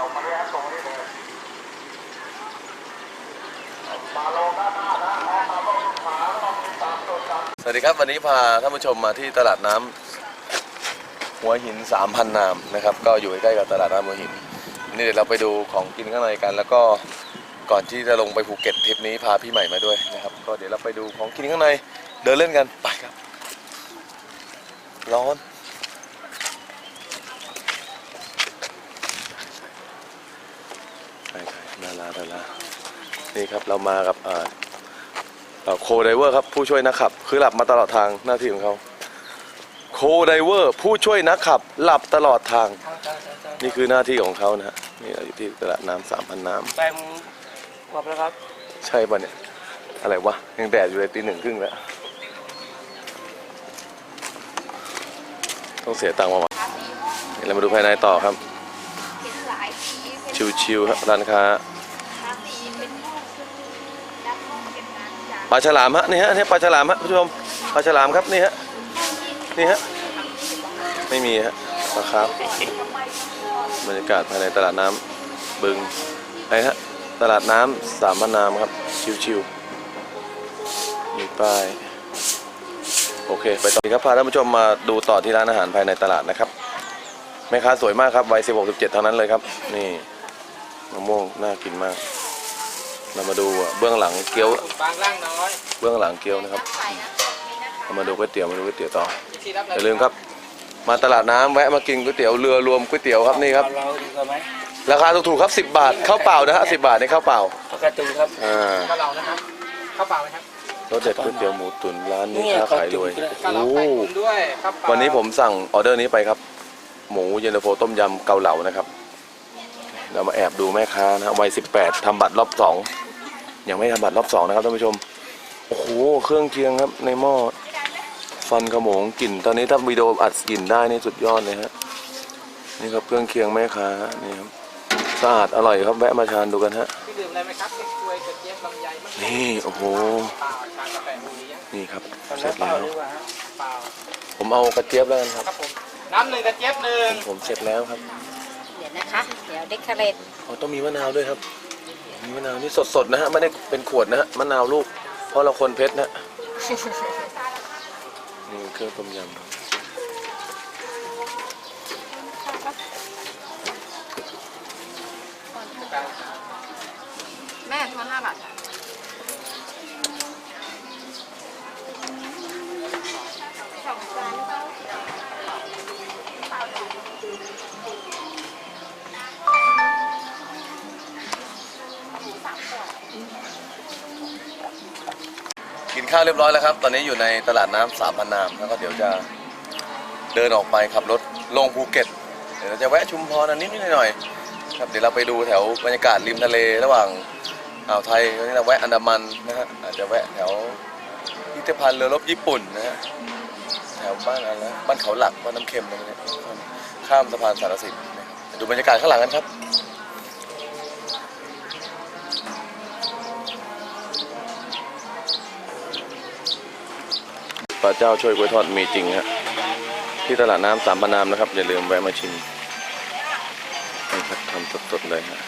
ลงมาเลยครับตรงนี้เลยมาลงด้านหน้านะออกมาลงขาต้องมีสามตัวสามสวัสดีครับวันนี้พาท่านผู้ชมมาที่ตลาดน้ำหัวหิน 3,000 นามนะครับ ก็อยู่ใกล้ๆกับตลาดน้ำหัวหิน นี่เดี๋ยวเราไปดูของกินข้างในกัน แล้วก็ก่อนที่จะลงไปภูเก็ตทริปนี้พาพี่ใหม่มาด้วยนะครับ ก็เดี๋ยวเราไปดูของกินข้างในเดินเล่นกันไปครับ ร้อน ใช่ใช่ดาราดารานี่ครับเรามากับอ่าโคไดเวอร์ครับผู้ช่วยนักขับ คือหลับมาตลอดทางหน้าที่ของเขาโคไดเวอร์ผู้ช่วยนักขับ หลับตลอดทาง นี่คือหน้าที่ของเขานะฮะนี่เราอยู่ที่ตลาดน้ำสามพันน้แป้งครบแล้วครับำใช่ป่ะเนี่ย อะไรวะ ยังแดดอยู่เลยตีหนึ่งครึ่งแล้ว ต้องเสียตังค์มาวะเดี๋ยวเรามาดูภายในต่อครับ เห็นหลายสีเป็น ชิวๆครับร้านค้าปลาฉลามฮะนี่ฮะนี่ปลาฉลามฮะผู้ชมปลาฉลามครับนี่ฮะนี่ฮะไม่มีฮะปลาครับบรรยากาศภายในตลาดน้ำบึงไอ้ฮะตลาดน้ำสามพนามครับชิวๆมีป้ายโอเค ไปต่อครับพาท่านผู้ชมมาดูต่อที่ร้านอาหารภายในตลาดนะครับแม่ค้าสวยมากครับวัย16 17 เท่านั้นเลยครับ นี่ มะม่วงน่ากินมาก เรามาดูเบื้องหลังเกี๊ยวบางร่างน้อยเบื้องหลังเกี๊ยวนะครับใส่นะนี่นะคะเรามาดูก๋วยเตี๋ยวมาดูก๋วยเตี๋ยวต่อที่รับอย่าลืมครับ มาตลาดน้ำแวะมากินก๋วยเตี๋ยวเรือรวมก๋วยเตี๋ยวครับนี่ครับ เราดีกว่าไหมราคาถูกๆครับ 10 บาทข้าวเปล่านะฮะ10บาทในข้าวเปล่าปกติครับอ่าข้าวเหลานะครับข้าวเปล่าไหมครับรสเด็ดก๋วยเตี๋ยวหมูตุ๋นร้านนี้เนี่ยค้าขายรวยข้าวเหลาโอ้ไข่โหตุ๋นด้วยข้าวเปล่าวันนี้ผมสั่งออเดอร์นี้ไปครับ หมูเย็นตาโฟต้มยำเกาเหลานะครับ เรามาแอบดูแม่ค้านะฮะวัย18ทำบัตรรอบสองยังไม่ทำบัตรรอบสองนะครับท่านผู้ชมโอ้โหเครื่องเคียงครับในหม้อฟันขโมงกลิ่น ตอนนี้ถ้าวิดีโออัดกลิ่นได้นี่สุดยอดเลยฮะนี่ครับเครื่องเคียงแม่ค้านี่ครับสะอาดอร่อยครับแวะมาทานดูกันฮะพี่ดื่มอะไรไหมครับเก๊กฮวยกระเจี๊ยบลำไยมะเขือนี่โอ้โหเปล่าชากาแฟบุรียังนี่ครับทำเสร็จน้ำเปล่าแล้วดีกว่าฮะเปล่าผมเอากระเจี๊ยบแล้วกันครับครับผมน้ำหนึ่งกระเจี๊ยบหนึ่งผมเสร็จแล้วครับเดี๋ยวนะคะ เดี๋ยวเดคอเรทอ๋อต้องมีมะนาวด้วยครับ มีมะนาวนี่สดๆนะฮะไม่ได้เป็นขวดนะฮะมะนาวลูก เพราะเราคนเพชรนะนี่เครื่องต้มยำครับแม่ทอนห้าบาท ข้าวเรียบร้อยแล้วครับ ตอนนี้อยู่ในตลาดน้ำสามพันนามแล้วก็เดี๋ยวจะเดินออกไปขับรถลงภูเก็ต เดี๋ยวเราจะแวะชุมพรอันนิดหน่อยๆครับเดี๋ยวเราไปดูแถวบรรยากาศริมทะเลระหว่างอ่าวไทยแล้วนี่เราแวะอันดามันนะฮะอาจจะแวะแถวพิพิธภัณฑ์เรือรบญี่ปุ่นนะฮะแถวบ้านอะไรนะบ้านเขาหลักบ้านน้ำเค็มตรงนี้ข้ามสะพานสารสินนะครับดูบรรยากาศข้างหลังกันครับ ปลาเจ้าช่วยกล้วยทอดมีจริงฮะที่ตลาดน้ำสามพนามนะครับ อย่าลืมแวะมาชิมนี่ครับทำสดๆเลยฮะ